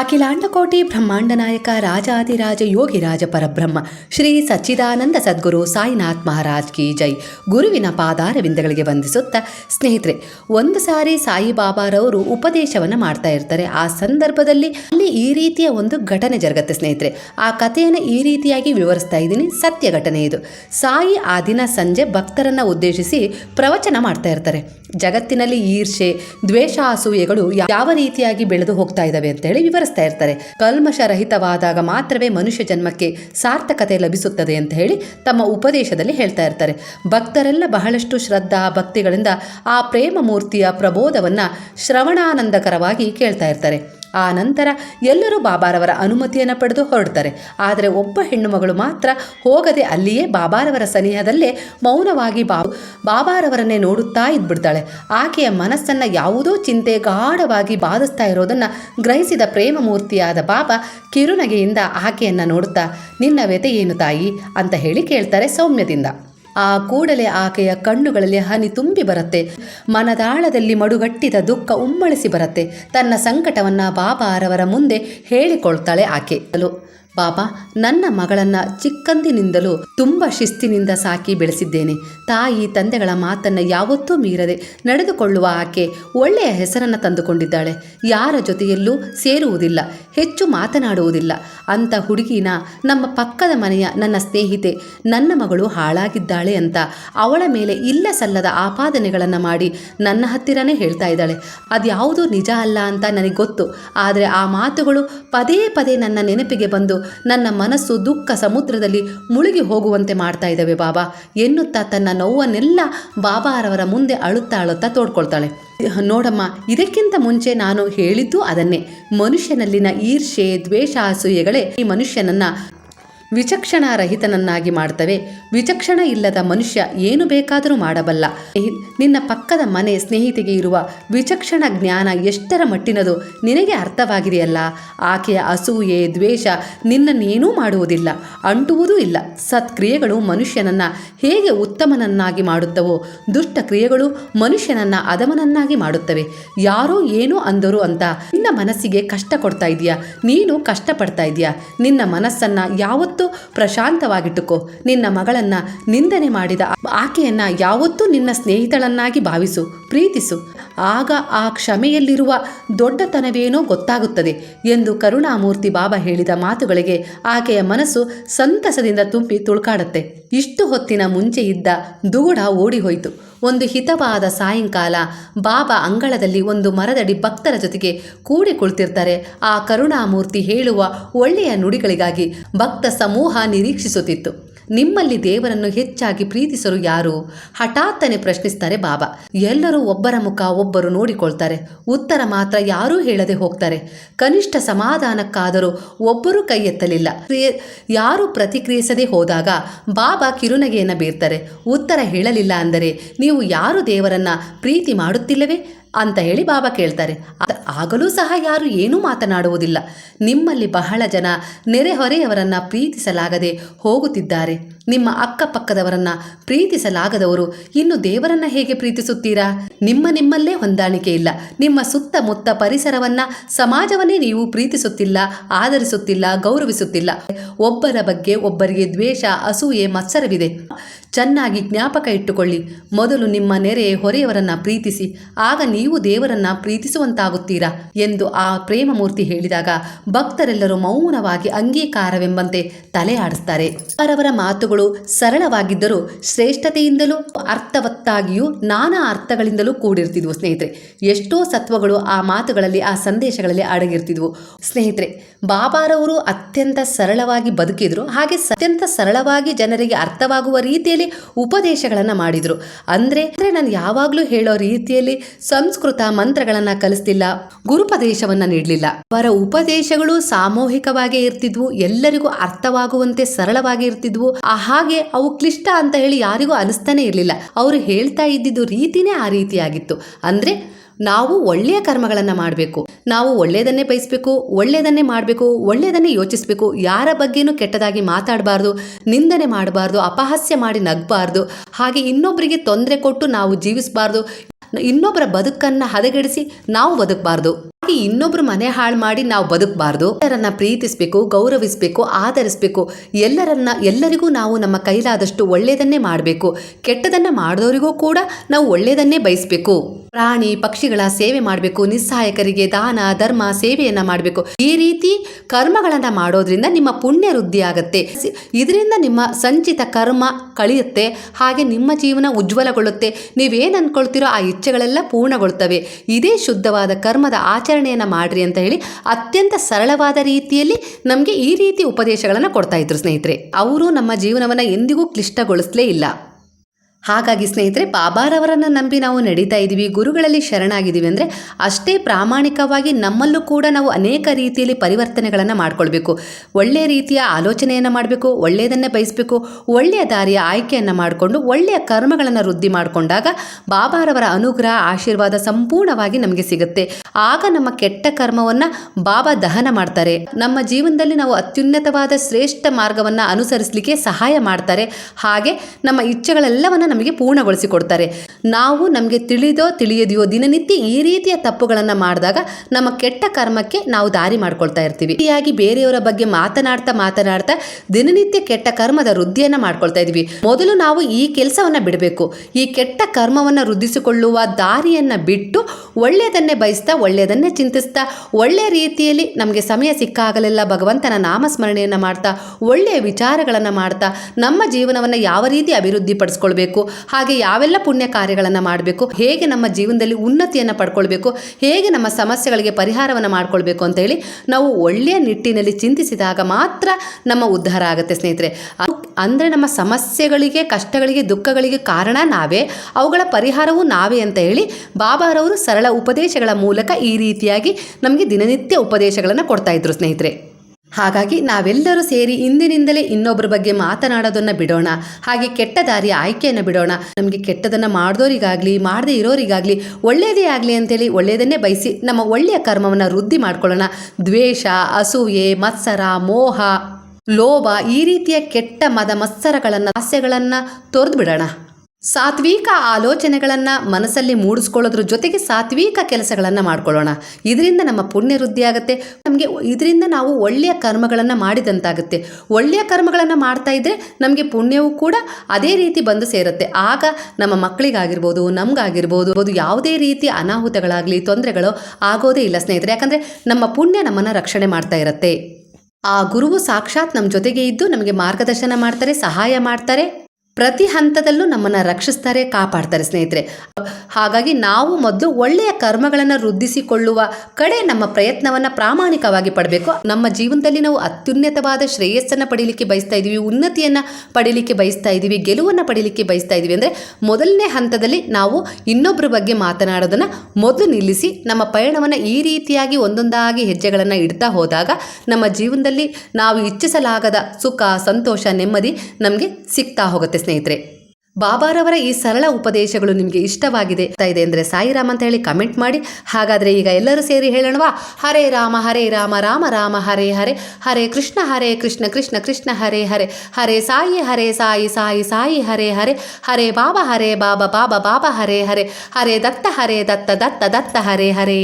ಅಖಿಲಾಂಡಕೋಟಿ ಬ್ರಹ್ಮಾಂಡ ನಾಯಕ ರಾಜಾದಿರಾಜ ಯೋಗಿರಾಜ ಪರಬ್ರಹ್ಮ, ಶ್ರೀ ಸಚ್ಚಿದಾನಂದ ಸದ್ಗುರು ಸಾಯಿನಾಥ್ ಮಹಾರಾಜ್ ಕಿ ಜೈ. ಗುರುವಿನ ಪಾದಾರವಿಂದಗಳಿಗೆ ವಂದಿಸುತ್ತಾ ಸ್ನೇಹಿತರೆ, ಒಂದು ಸಾರಿ ಸಾಯಿಬಾಬಾರವರು ಉಪದೇಶವನ್ನು ಮಾಡ್ತಾ ಇರ್ತಾರೆ. ಆ ಸಂದರ್ಭದಲ್ಲಿ ಅಲ್ಲಿ ಈ ರೀತಿಯ ಒಂದು ಘಟನೆ ಜರುಗತ್ತೆ ಸ್ನೇಹಿತರೆ. ಆ ಕಥೆಯನ್ನು ಈ ರೀತಿಯಾಗಿ ವಿವರಿಸ್ತಾ ಇದ್ದೀನಿ. ಸತ್ಯ ಘಟನೆ ಇದು. ಸಾಯಿ ಆ ದಿನ ಸಂಜೆ ಭಕ್ತರನ್ನು ಉದ್ದೇಶಿಸಿ ಪ್ರವಚನ ಮಾಡ್ತಾ ಇರ್ತಾರೆ. ಜಗತ್ತಿನಲ್ಲಿ ಈರ್ಷೆ ದ್ವೇಷ, ಅಸೂಯೆಗಳು ಯಾವ ರೀತಿಯಾಗಿ ಬೆಳೆದು ಹೋಗ್ತಾ ಇದ್ದಾವೆ ಅಂತ ಹೇಳಿ ವಿವರಿಸ್ತಾ ಇರ್ತಾರೆ. ಕಲ್ಮಶರಹಿತವಾದಾಗ ಮಾತ್ರವೇ ಮನುಷ್ಯ ಜನ್ಮಕ್ಕೆ ಸಾರ್ಥಕತೆ ಲಭಿಸುತ್ತದೆ ಅಂತ ಹೇಳಿ ತಮ್ಮ ಉಪದೇಶದಲ್ಲಿ ಹೇಳ್ತಾ ಇರ್ತಾರೆ. ಭಕ್ತರೆಲ್ಲ ಬಹಳಷ್ಟು ಶ್ರದ್ಧಾ ಭಕ್ತಿಗಳಿಂದ ಆ ಪ್ರೇಮ ಮೂರ್ತಿಯ ಪ್ರಬೋಧವನ್ನು ಶ್ರವಣಾನಂದಕರವಾಗಿ ಕೇಳ್ತಾ ಇರ್ತಾರೆ. ಆ ನಂತರ ಎಲ್ಲರೂ ಬಾಬಾರವರ ಅನುಮತಿಯನ್ನು ಪಡೆದು ಹೊರಡ್ತಾರೆ. ಆದರೆ ಒಬ್ಬ ಹೆಣ್ಣು ಮಗಳು ಮಾತ್ರ ಹೋಗದೆ ಅಲ್ಲಿಯೇ ಬಾಬಾರವರ ಸನಿಹದಲ್ಲೇ ಮೌನವಾಗಿ ಬಾಬಾರವರನ್ನೇ ನೋಡುತ್ತಾ ಇದ್ಬಿಡ್ತಾಳೆ. ಆಕೆಯ ಮನಸ್ಸನ್ನು ಯಾವುದೋ ಚಿಂತೆ ಗಾಢವಾಗಿ ಬಾಧಿಸ್ತಾ ಇರೋದನ್ನು ಗ್ರಹಿಸಿದ ಪ್ರೇಮ ಮೂರ್ತಿಯಾದ ಬಾಬಾ ಕಿರುನಗೆಯಿಂದ ಆಕೆಯನ್ನು ನೋಡುತ್ತಾ, ನಿನ್ನ ವ್ಯತೆ ಏನು ತಾಯಿ? ಅಂತ ಹೇಳಿ ಕೇಳ್ತಾರೆ ಸೌಮ್ಯದಿಂದ. ಆ ಕೂಡಲೇ ಆಕೆಯ ಕಣ್ಣುಗಳಲ್ಲಿ ಹನಿ ತುಂಬಿ ಬರುತ್ತೆ. ಮನದಾಳದಲ್ಲಿ ಮಡುಗಟ್ಟಿದ ದುಃಖ ಉಮ್ಮಳಿಸಿ ಬರುತ್ತೆ. ತನ್ನ ಸಂಕಟವನ್ನ ಬಾಬಾರವರ ಮುಂದೆ ಹೇಳಿಕೊಳ್ತಾಳೆ ಆಕೆ. ಬಾಬಾ, ನನ್ನ ಮಗಳನ್ನ ಚಿಕ್ಕಂದಿನಿಂದಲೂ ತುಂಬ ಶಿಸ್ತಿನಿಂದ ಸಾಕಿ ಬೆಳೆಸಿದ್ದೇನೆ. ತಾಯಿ ತಂದೆಗಳ ಮಾತನ್ನು ಯಾವತ್ತೂ ಮೀರದೆ ನಡೆದುಕೊಳ್ಳುವ ಆಕೆ ಒಳ್ಳೆಯ ಹೆಸರನ್ನು ತಂದುಕೊಂಡಿದ್ದಾಳೆ. ಯಾರ ಜೊತೆಯಲ್ಲೂ ಸೇರುವುದಿಲ್ಲ, ಹೆಚ್ಚು ಮಾತನಾಡುವುದಿಲ್ಲ. ಅಂತ ಹುಡುಗಿನ ನಮ್ಮ ಪಕ್ಕದ ಮನೆಯ ನನ್ನ ಸ್ನೇಹಿತೆ ನನ್ನ ಮಗಳು ಹಾಳಾಗಿದ್ದಾಳೆ ಅಂತ ಅವಳ ಮೇಲೆ ಇಲ್ಲ ಸಲ್ಲದ ಆಪಾದನೆಗಳನ್ನು ಮಾಡಿ ನನ್ನ ಹತ್ತಿರನೇ ಹೇಳ್ತಾ ಇದ್ದಾಳೆ. ಅದ್ಯಾವುದೂ ನಿಜ ಅಲ್ಲ ಅಂತ ನನಗೆ ಗೊತ್ತು. ಆದರೆ ಆ ಮಾತುಗಳು ಪದೇ ಪದೇ ನನ್ನ ನೆನಪಿಗೆ ಬಂದು ನನ್ನ ಮನಸ್ಸು ದುಃಖ ಸಮುದ್ರದಲ್ಲಿ ಮುಳುಗಿ ಹೋಗುವಂತೆ ಮಾಡ್ತಾ ಇದ್ದಾವೆ ಬಾಬಾ. ಎನ್ನುತ್ತಾ ತನ್ನ ನೋವನ್ನೆಲ್ಲ ಬಾಬಾರವರ ಮುಂದೆ ಅಳುತ್ತಾ ಅಳುತ್ತಾ ತೋಡ್ಕೊಳ್ತಾಳೆ. ನೋಡಮ್ಮ, ಇದಕ್ಕಿಂತ ಮುಂಚೆ ನಾನು ಹೇಳಿದ್ದು ಅದನ್ನೇ. ಮನುಷ್ಯನಲ್ಲಿನ ಈರ್ಷೆ ದ್ವೇಷ, ಅಸೂಯೆಗಳೇ ಈ ಮನುಷ್ಯನನ್ನ ವಿಚಕ್ಷಣಾರಹಿತನನ್ನಾಗಿ ಮಾಡ್ತವೆ. ವಿಚಕ್ಷಣ ಇಲ್ಲದ ಮನುಷ್ಯ ಏನು ಬೇಕಾದರೂ ಮಾಡಬಲ್ಲ. ನಿನ್ನ ಪಕ್ಕದ ಮನೆ ಸ್ನೇಹಿತೆಗೆ ಇರುವ ವಿಚಕ್ಷಣ ಜ್ಞಾನ ಎಷ್ಟರ ಮಟ್ಟಿನದು ನಿನಗೆ ಅರ್ಥವಾಗಿದೆಯಲ್ಲ? ಆಕೆಯ ಅಸೂಯೆ, ದ್ವೇಷ ನಿನ್ನನ್ನೇನೂ ಮಾಡುವುದಿಲ್ಲ. ಅಂಟುವುದೂ ಇಲ್ಲ. ಸತ್ಕ್ರಿಯೆಗಳು ಮನುಷ್ಯನನ್ನ ಹೇಗೆ ಉತ್ತಮನನ್ನಾಗಿ ಮಾಡುತ್ತವೋ ದುಷ್ಟ ಕ್ರಿಯೆಗಳು ಮನುಷ್ಯನನ್ನ ಅದಮನನ್ನಾಗಿ ಮಾಡುತ್ತವೆ. ಯಾರೋ ಏನೋ ಅಂದರು ಅಂತ ನಿನ್ನ ಮನಸ್ಸಿಗೆ ಕಷ್ಟ ಕೊಡ್ತಾ ಇದೆಯಾ? ನೀನು ಕಷ್ಟಪಡ್ತಾ ಇದೆಯಾ? ನಿನ್ನ ಮನಸ್ಸನ್ನ ಯಾವತ್ತೂ ಪ್ರಶಾಂತವಾಗಿಟ್ಟುಕೋ. ನಿನ್ನ ಮಗಳನ್ನ ನಿಂದನೆ ಮಾಡಿದ ಆಕೆಯನ್ನ ಯಾವತ್ತೂ ನಿನ್ನ ಸ್ನೇಹಿತಳನ್ನಾಗಿ ಭಾವಿಸು, ಪ್ರೀತಿಸು. ಆಗ ಆ ಕ್ಷಮೆಯಲ್ಲಿರುವ ದೊಡ್ಡತನವೇನೋ ಗೊತ್ತಾಗುತ್ತದೆ ಎಂದು ಕರುಣಾಮೂರ್ತಿ ಬಾಬಾ ಹೇಳಿದ ಮಾತುಗಳಿಗೆ ಆಕೆಯ ಮನಸ್ಸು ಸಂತಸದಿಂದ ತುಂಬಿ ತುಳ್ಕಾಡುತ್ತೆ. ಇಷ್ಟು ಹೊತ್ತಿನ ಮುಂಚೆ ಇದ್ದ ದುಗುಡ ಓಡಿ ಹೋಯಿತು ಒಂದು ಹಿತವಾದ ಸಾಯಂಕಾಲ ಬಾಬಾ ಅಂಗಳದಲ್ಲಿ ಒಂದು ಮರದಡಿ ಭಕ್ತರ ಜೊತೆಗೆ ಕೂಡಿ ಕುಳಿತಿರ್ತಾರೆ ಆ ಕರುಣಾಮೂರ್ತಿ ಹೇಳುವ ಒಳ್ಳೆಯ ನುಡಿಗಳಿಗಾಗಿ ಭಕ್ತ ಸಮೂಹ ನಿರೀಕ್ಷಿಸುತ್ತಿತ್ತು. ನಿಮ್ಮಲ್ಲಿ ದೇವರನ್ನು ಹೆಚ್ಚಾಗಿ ಪ್ರೀತಿಸಲು ಯಾರು? ಹಠಾತ್ತನೆ ಪ್ರಶ್ನಿಸ್ತಾರೆ ಬಾಬಾ. ಎಲ್ಲರೂ ಒಬ್ಬರ ಮುಖ ಒಬ್ಬರು ನೋಡಿಕೊಳ್ತಾರೆ. ಉತ್ತರ ಮಾತ್ರ ಯಾರೂ ಹೇಳದೆ ಹೋಗ್ತಾರೆ. ಕನಿಷ್ಠ ಸಮಾಧಾನಕ್ಕಾದರೂ ಒಬ್ಬರು ಕೈ ಎತ್ತಲಿಲ್ಲ. ಯಾರು ಪ್ರತಿಕ್ರಿಯಿಸದೆ ಹೋದಾಗ ಬಾಬಾ ಕಿರುನಗೆಯನ್ನು ಬೀರ್ತಾರೆ. ಉತ್ತರ ಹೇಳಲಿಲ್ಲ ಅಂದರೆ ನೀವು ಯಾರು ದೇವರನ್ನ ಪ್ರೀತಿ ಮಾಡುತ್ತಿಲ್ಲವೇ? ಅಂತ ಹೇಳಿ ಬಾಬಾ ಕೇಳ್ತಾರೆ. ಆಗಲೂ ಸಹ ಯಾರು ಏನೂ ಮಾತನಾಡುವುದಿಲ್ಲ. ನಿಮ್ಮಲ್ಲಿ ಬಹಳ ಜನ ನೆರೆಹೊರೆಯವರನ್ನ ಪ್ರೀತಿಸಲಾಗದೆ ಹೋಗುತ್ತಿದ್ದಾರೆ. ನಿಮ್ಮ ಅಕ್ಕಪಕ್ಕದವರನ್ನ ಪ್ರೀತಿಸಲಾಗದವರು ಇನ್ನು ದೇವರನ್ನ ಹೇಗೆ ಪ್ರೀತಿಸುತ್ತೀರಾ? ನಿಮ್ಮ ನಿಮ್ಮಲ್ಲೇ ಹೊಂದಾಣಿಕೆ ಇಲ್ಲ. ನಿಮ್ಮ ಸುತ್ತಮುತ್ತ ಪರಿಸರವನ್ನ ಸಮಾಜವನ್ನೇ ನೀವು ಪ್ರೀತಿಸುತ್ತಿಲ್ಲ ಆದರಿಸುತ್ತಿಲ್ಲ ಗೌರವಿಸುತ್ತಿಲ್ಲ. ಒಬ್ಬರ ಬಗ್ಗೆ ಒಬ್ಬರಿಗೆ ದ್ವೇಷ, ಅಸೂಯೆ, ಮತ್ಸರವಿದೆ. ಚೆನ್ನಾಗಿ ಜ್ಞಾಪಕ ಇಟ್ಟುಕೊಳ್ಳಿ. ಮೊದಲು ನಿಮ್ಮ ನೆರೆ ಹೊರೆಯವರನ್ನ ಪ್ರೀತಿಸಿ, ಆಗ ನೀವು ದೇವರನ್ನ ಪ್ರೀತಿಸುವಂತಾಗುತ್ತೀರಾ ಎಂದು ಆ ಪ್ರೇಮಮೂರ್ತಿ ಹೇಳಿದಾಗ ಭಕ್ತರೆಲ್ಲರೂ ಮೌನವಾಗಿ ಅಂಗೀಕಾರವೆಂಬಂತೆ ತಲೆ ಆಡಿಸ್ತಾರೆ. ಅವರವರ ಮಾತುಗಳು ಸರಳವಾಗಿದ್ದರೂ ಶ್ರೇಷ್ಠತೆಯಿಂದಲೂ ಅರ್ಥವತ್ತಾಗಿಯೂ ನಾನಾ ಅರ್ಥಗಳಿಂದಲೂ ಕೂಡಿರ್ತಿದ್ವು ಸ್ನೇಹಿತರೆ. ಎಷ್ಟೋ ಸತ್ವಗಳು ಆ ಮಾತುಗಳಲ್ಲಿ, ಆ ಸಂದೇಶಗಳಲ್ಲಿ ಅಡಗಿರ್ತಿದ್ವು ಸ್ನೇಹಿತರೆ, ಬಾಬಾರವರು ಅತ್ಯಂತ ಸರಳವಾಗಿ ಬದುಕಿದ್ರು. ಹಾಗೆ ಅತ್ಯಂತ ಸರಳವಾಗಿ ಜನರಿಗೆ ಅರ್ಥವಾಗುವ ರೀತಿಯಲ್ಲಿ ಉಪದೇಶಗಳನ್ನು ಮಾಡಿದ್ರು. ಅಂದ್ರೆ ನಾನು ಯಾವಾಗಲೂ ಹೇಳೋ ರೀತಿಯಲ್ಲಿ ಸಂಸ್ಕೃತ ಮಂತ್ರಗಳನ್ನು ಕಲಿಸ್ತಿಲ್ಲ, ಗುರುಪದೇಶವನ್ನ ನೀಡಲಿಲ್ಲ. ಅವರ ಉಪದೇಶಗಳು ಸಾಮೂಹಿಕವಾಗಿ ಇರ್ತಿದ್ವು, ಎಲ್ಲರಿಗೂ ಅರ್ಥವಾಗುವಂತೆ ಸರಳವಾಗಿ ಇರ್ತಿದ್ವು. ಹಾಗೆ ಅವು ಕ್ಲಿಷ್ಟ ಅಂತ ಹೇಳಿ ಯಾರಿಗೂ ಅನಿಸ್ತಾನೆ ಇರಲಿಲ್ಲ. ಅವರು ಹೇಳ್ತಾ ಇದ್ದಿದ್ದು ರೀತಿನೇ ಆ ರೀತಿಯಾಗಿತ್ತು. ಅಂದ್ರೆ ನಾವು ಒಳ್ಳೆಯ ಕರ್ಮಗಳನ್ನು ಮಾಡಬೇಕು. ನಾವು ಒಳ್ಳೆಯದನ್ನೇ ಬಯಸಬೇಕು, ಒಳ್ಳೆಯದನ್ನೇ ಮಾಡಬೇಕು, ಒಳ್ಳೆಯದನ್ನೇ ಯೋಚಿಸಬೇಕು, ಯಾರ ಬಗ್ಗೆನೂ ಕೆಟ್ಟದಾಗಿ ಮಾತಾಡಬಾರ್ದು, ನಿಂದನೆ ಮಾಡಬಾರ್ದು, ಅಪಹಾಸ್ಯ ಮಾಡಿ ನಗಬಾರ್ದು, ಹಾಗೆ ಇನ್ನೊಬ್ಬರಿಗೆ ತೊಂದರೆ ಕೊಟ್ಟು ನಾವು ಜೀವಿಸಬಾರ್ದು ಇನ್ನೊಬ್ಬರ ಬದುಕನ್ನು ಹದಗೆಡಿಸಿ ನಾವು ಬದುಕಬಾರ್ದು. ಹಾಗೆ ಇನ್ನೊಬ್ಬರು ಮನೆ ಹಾಳು ಮಾಡಿ ನಾವು ಬದುಕಬಾರ್ದು. ಎಲ್ಲರನ್ನ ಪ್ರೀತಿಸಬೇಕು, ಗೌರವಿಸಬೇಕು ಆಧರಿಸಬೇಕು ಎಲ್ಲರನ್ನ, ಎಲ್ಲರಿಗೂ ನಾವು ನಮ್ಮ ಕೈಲಾದಷ್ಟು ಒಳ್ಳೆಯದನ್ನೇ ಮಾಡಬೇಕು. ಕೆಟ್ಟದನ್ನ ಮಾಡಿದವರಿಗೂ ಕೂಡ ನಾವು ಒಳ್ಳೆಯದನ್ನೇ ಬಯಸಬೇಕು. ಪ್ರಾಣಿ ಪಕ್ಷಿಗಳ ಸೇವೆ ಮಾಡಬೇಕು, ನಿಸ್ಸಹಾಯಕರಿಗೆ ದಾನ, ಧರ್ಮ ಸೇವೆಯನ್ನ ಮಾಡಬೇಕು. ಈ ರೀತಿ ಕರ್ಮಗಳನ್ನು ಮಾಡೋದ್ರಿಂದ ನಿಮ್ಮ ಪುಣ್ಯ ವೃದ್ಧಿ ಆಗುತ್ತೆ. ಇದರಿಂದ ನಿಮ್ಮ ಸಂಚಿತ ಕರ್ಮ ಕಳೆಯುತ್ತೆ, ಹಾಗೆ ನಿಮ್ಮ ಜೀವನ ಉಜ್ವಲಗೊಳ್ಳುತ್ತೆ. ನೀವೇನು ಅನ್ಕೊಳ್ತೀರೋ ಆ ಇಚ್ಛೆಗಳೆಲ್ಲ ಪೂರ್ಣಗೊಳ್ತವೆ. ಇದೇ ಶುದ್ಧವಾದ ಕರ್ಮದ ಆಚರಣೆಯನ್ನು ಮಾಡ್ರಿ ಅಂತ ಹೇಳಿ ಅತ್ಯಂತ ಸರಳವಾದ ರೀತಿಯಲ್ಲಿ ನಮಗೆ ಈ ರೀತಿ ಉಪದೇಶಗಳನ್ನು ಕೊಡ್ತಾ ಇದ್ರು ಸ್ನೇಹಿತರೆ. ಅವರು ನಮ್ಮ ಜೀವನವನ್ನು ಎಂದಿಗೂ ಕ್ಲಿಷ್ಟಗೊಳಿಸಲೇ ಇಲ್ಲ. ಹಾಗಾಗಿ ಸ್ನೇಹಿತರೆ ಬಾಬಾರವರನ್ನು ನಂಬಿ ನಾವು ನಡೀತಾ ಇದ್ದೀವಿ, ಗುರುಗಳಲ್ಲಿ ಶರಣಾಗಿದ್ದೀವಿ ಅಂದರೆ ಅಷ್ಟೇ ಪ್ರಾಮಾಣಿಕವಾಗಿ ನಮ್ಮಲ್ಲೂ ಕೂಡ ನಾವು ಅನೇಕ ರೀತಿಯಲ್ಲಿ ಪರಿವರ್ತನೆಗಳನ್ನು ಮಾಡಿಕೊಳ್ಬೇಕು. ಒಳ್ಳೆಯ ರೀತಿಯ ಆಲೋಚನೆಯನ್ನು ಮಾಡಬೇಕು, ಒಳ್ಳೆಯದನ್ನೇ ಬಯಸಬೇಕು, ಒಳ್ಳೆಯ ದಾರಿಯ ಆಯ್ಕೆಯನ್ನು ಮಾಡಿಕೊಂಡು, ಒಳ್ಳೆಯ ಕರ್ಮಗಳನ್ನು ವೃದ್ಧಿ ಮಾಡಿಕೊಂಡಾಗ ಬಾಬಾರವರ ಅನುಗ್ರಹ, ಆಶೀರ್ವಾದ ಸಂಪೂರ್ಣವಾಗಿ ನಮಗೆ ಸಿಗುತ್ತೆ. ಆಗ ನಮ್ಮ ಕೆಟ್ಟ ಕರ್ಮವನ್ನು ಬಾಬಾ ದಹನ ಮಾಡ್ತಾರೆ. ನಮ್ಮ ಜೀವನದಲ್ಲಿ ನಾವು ಅತ್ಯುನ್ನತವಾದ ಶ್ರೇಷ್ಠ ಮಾರ್ಗವನ್ನು ಅನುಸರಿಸಲಿಕ್ಕೆ ಸಹಾಯ ಮಾಡ್ತಾರೆ. ಹಾಗೆ ನಮ್ಮ ಇಚ್ಛೆಗಳೆಲ್ಲವನ್ನು ನಮಗೆ ಪೂರ್ಣಗೊಳಿಸಿ ಕೊಡ್ತಾರೆ ನಾವು ನಮಗೆ ತಿಳಿದೋ ತಿಳಿಯದೆಯೋ ದಿನನಿತ್ಯ ಈ ರೀತಿಯ ತಪ್ಪುಗಳನ್ನು ಮಾಡಿದಾಗ ನಮ್ಮ ಕೆಟ್ಟ ಕರ್ಮಕ್ಕೆ ನಾವು ದಾರಿ ಮಾಡ್ಕೊಳ್ತಾ ಇರ್ತೀವಿ. ಹೀಗಾಗಿ ಬೇರೆಯವರ ಬಗ್ಗೆ ಮಾತನಾಡ್ತಾ ಮಾತನಾಡ್ತಾ ದಿನನಿತ್ಯ ಕೆಟ್ಟ ಕರ್ಮದ ವೃದ್ಧಿಯನ್ನು ಮಾಡ್ಕೊಳ್ತಾ ಇದೀವಿ. ಮೊದಲು ನಾವು ಈ ಕೆಲಸವನ್ನು ಬಿಡಬೇಕು. ಈ ಕೆಟ್ಟ ಕರ್ಮವನ್ನ ವೃದ್ಧಿಸಿಕೊಳ್ಳುವ ದಾರಿಯನ್ನ ಬಿಟ್ಟು ಒಳ್ಳೆಯದನ್ನೇ ಬಯಸ್ತಾ ಒಳ್ಳೆಯದನ್ನೇ ಚಿಂತಿಸ್ತಾ ಒಳ್ಳೆಯ ರೀತಿಯಲ್ಲಿ ನಮಗೆ ಸಮಯ ಸಿಕ್ಕಾಗಲೆಲ್ಲ ಭಗವಂತನ ನಾಮಸ್ಮರಣೆಯನ್ನು ಮಾಡ್ತಾ ಒಳ್ಳೆಯ ವಿಚಾರಗಳನ್ನು ಮಾಡ್ತಾ ನಮ್ಮ ಜೀವನವನ್ನು ಯಾವ ರೀತಿ ಅಭಿವೃದ್ಧಿ ಪಡಿಸ್ಕೊಳ್ಬೇಕು ಹಾಗೆ ಯಾವೆಲ್ಲ ಪುಣ್ಯ ಕಾರ್ಯಗಳನ್ನು ಮಾಡಬೇಕು, ಹೇಗೆ ನಮ್ಮ ಜೀವನದಲ್ಲಿ ಉನ್ನತಿಯನ್ನು ಪಡ್ಕೊಳ್ಬೇಕು, ಹೇಗೆ ನಮ್ಮ ಸಮಸ್ಯೆಗಳಿಗೆ ಪರಿಹಾರವನ್ನು ಮಾಡ್ಕೊಳ್ಬೇಕು ಅಂತ ಹೇಳಿ ನಾವು ಒಳ್ಳೆಯ ನಿಟ್ಟಿನಲ್ಲಿ ಚಿಂತಿಸಿದಾಗ ಮಾತ್ರ ನಮ್ಮ ಉದ್ಧಾರ ಆಗುತ್ತೆ ಸ್ನೇಹಿತರೆ. ಅಂದರೆ ಅಂದ್ರೆ ನಮ್ಮ ಸಮಸ್ಯೆಗಳಿಗೆ, ಕಷ್ಟಗಳಿಗೆ, ದುಃಖಗಳಿಗೆ ಕಾರಣ ನಾವೇ, ಅವುಗಳ ಪರಿಹಾರವೂ ನಾವೇ ಅಂತ ಹೇಳಿ ಬಾಬಾರವರು ಸರಳ ಉಪದೇಶಗಳ ಮೂಲಕ ಈ ರೀತಿಯಾಗಿ ನಮಗೆ ದಿನನಿತ್ಯ ಉಪದೇಶಗಳನ್ನು ಕೊಡ್ತಾ ಇದ್ರು ಸ್ನೇಹಿತರೆ. ಹಾಗಾಗಿ ನಾವೆಲ್ಲರೂ ಸೇರಿ ಇಂದಿನಿಂದಲೇ ಇನ್ನೊಬ್ಬರ ಬಗ್ಗೆ ಮಾತನಾಡೋದನ್ನ ಬಿಡೋಣ. ಹಾಗೆ ಕೆಟ್ಟ ದಾರಿಯ ಆಯ್ಕೆಯನ್ನು ಬಿಡೋಣ. ನಮಗೆ ಕೆಟ್ಟದನ್ನು ಮಾಡಿದವರಿಗಾಗಲಿ ಮಾಡದೇ ಇರೋರಿಗಾಗಲಿ ಒಳ್ಳೆಯದೇ ಆಗಲಿ ಅಂತೇಳಿ ಒಳ್ಳೆಯದನ್ನೇ ಬಯಸಿ ನಮ್ಮ ಒಳ್ಳೆಯ ಕರ್ಮವನ್ನು ವೃದ್ಧಿ ಮಾಡ್ಕೊಳ್ಳೋಣ. ದ್ವೇಷ, ಅಸೂಯೆ, ಮತ್ಸರ, ಮೋಹ, ಲೋಭ ಈ ರೀತಿಯ ಕೆಟ್ಟ ಮದ ಮತ್ಸರಗಳನ್ನು ಹಾಸ್ಯಗಳನ್ನು ತೊರೆದು ಬಿಡೋಣ. ಸಾತ್ವಿಕ ಆಲೋಚನೆಗಳನ್ನು ಮನಸ್ಸಲ್ಲಿ ಮೂಡಿಸ್ಕೊಳ್ಳೋದ್ರ ಜೊತೆಗೆ ಸಾತ್ವಿಕ ಕೆಲಸಗಳನ್ನು ಮಾಡ್ಕೊಳ್ಳೋಣ. ಇದರಿಂದ ನಮ್ಮ ಪುಣ್ಯ ವೃದ್ಧಿ ಆಗುತ್ತೆ. ನಮಗೆ ಇದರಿಂದ ನಾವು ಒಳ್ಳೆಯ ಕರ್ಮಗಳನ್ನು ಮಾಡಿದಂತಾಗುತ್ತೆ. ಒಳ್ಳೆಯ ಕರ್ಮಗಳನ್ನು ಮಾಡ್ತಾ ಇದ್ದರೆ ನಮಗೆ ಪುಣ್ಯವು ಕೂಡ ಅದೇ ರೀತಿ ಬಂದು ಸೇರುತ್ತೆ. ಆಗ ನಮ್ಮ ಮಕ್ಕಳಿಗಾಗಿರ್ಬೋದು, ನಮಗಾಗಿರ್ಬೋದು ಯಾವುದೇ ರೀತಿ ಅನಾಹುತಗಳಾಗಲಿ, ತೊಂದರೆಗಳು ಆಗೋದೇ ಇಲ್ಲ ಸ್ನೇಹಿತರೆ. ಯಾಕಂದರೆ ನಮ್ಮ ಪುಣ್ಯ ನಮ್ಮನ್ನು ರಕ್ಷಣೆ ಮಾಡ್ತಾ ಇರುತ್ತೆ. ಆ ಗುರುವು ಸಾಕ್ಷಾತ್ ನಮ್ಮ ಜೊತೆಗೆ ಇದ್ದು ನಮಗೆ ಮಾರ್ಗದರ್ಶನ ಮಾಡ್ತಾರೆ, ಸಹಾಯ ಮಾಡ್ತಾರೆ. ಪ್ರತಿ ಹಂತದಲ್ಲೂ ನಮ್ಮನ್ನು ರಕ್ಷಿಸ್ತಾರೆ, ಕಾಪಾಡ್ತಾರೆ ಸ್ನೇಹಿತರೆ. ಹಾಗಾಗಿ ನಾವು ಮೊದಲು ಒಳ್ಳೆಯ ಕರ್ಮಗಳನ್ನು ವೃದ್ಧಿಸಿಕೊಳ್ಳುವ ಕಡೆ ನಮ್ಮ ಪ್ರಯತ್ನವನ್ನು ಪ್ರಾಮಾಣಿಕವಾಗಿ ಪಡಬೇಕು. ನಮ್ಮ ಜೀವನದಲ್ಲಿ ನಾವು ಅತ್ಯುನ್ನತವಾದ ಶ್ರೇಯಸ್ಸನ್ನು ಪಡೀಲಿಕ್ಕೆ ಬಯಸ್ತಾ ಇದ್ದೀವಿ ಉನ್ನತಿಯನ್ನು ಪಡೀಲಿಕ್ಕೆ ಬಯಸ್ತಾ ಇದ್ದೀವಿ ಗೆಲುವನ್ನು ಪಡೀಲಿಕ್ಕೆ ಬಯಸ್ತಾ ಇದ್ದೀವಿ ಅಂದರೆ ಮೊದಲನೇ ಹಂತದಲ್ಲಿ ನಾವು ಇನ್ನೊಬ್ಬರ ಬಗ್ಗೆ ಮಾತನಾಡೋದನ್ನು ಮೊದಲು ನಿಲ್ಲಿಸಿ, ನಮ್ಮ ಪಯಣವನ್ನು ಈ ರೀತಿಯಾಗಿ ಒಂದೊಂದಾಗಿ ಹೆಜ್ಜೆಗಳನ್ನು ಇಡ್ತಾ ಹೋದಾಗ ನಮ್ಮ ಜೀವನದಲ್ಲಿ ನಾವು ಇಚ್ಛಿಸಲಾಗದ ಸುಖ, ಸಂತೋಷ, ನೆಮ್ಮದಿ ನಮಗೆ ಸಿಗ್ತಾ ಹೋಗುತ್ತೆ ಸ್ನೇಹಿತರೆ, ಬಾಬಾರವರ ಈ ಸರಳ ಉಪದೇಶಗಳು ನಿಮಗೆ ಇಷ್ಟವಾಗಿದೆ. ಇದೆ ಅಂದರೆ ಸಾಯಿರಾಮ್ ಅಂತ ಹೇಳಿ ಕಮೆಂಟ್ ಮಾಡಿ. ಹಾಗಾದರೆ ಈಗ ಎಲ್ಲರೂ ಸೇರಿ ಹೇಳೋಣವಾ? ಹರೇ ರಾಮ ಹರೇ ರಾಮ ರಾಮ ರಾಮ, ಹರೇ ಹರೇ. ಹರೇ ಕೃಷ್ಣ ಹರೇ ಕೃಷ್ಣ ಕೃಷ್ಣ ಕೃಷ್ಣ, ಹರೇ ಹರೇ. ಹರೇ ಸಾಯಿ ಹರೇ ಸಾಯಿ ಸಾಯಿ ಸಾಯಿ, ಹರೇ ಹರೇ. ಹರೇ ಬಾಬಾ ಹರೇ ಬಾಬಾ ಬಾಬಾ ಬಾಬಾ, ಹರೇ ಹರೇ. ಹರೇ ದತ್ತ ಹರೇ ದತ್ತ ದತ್ತ ದತ್ತ, ಹರೇ ಹರೇ.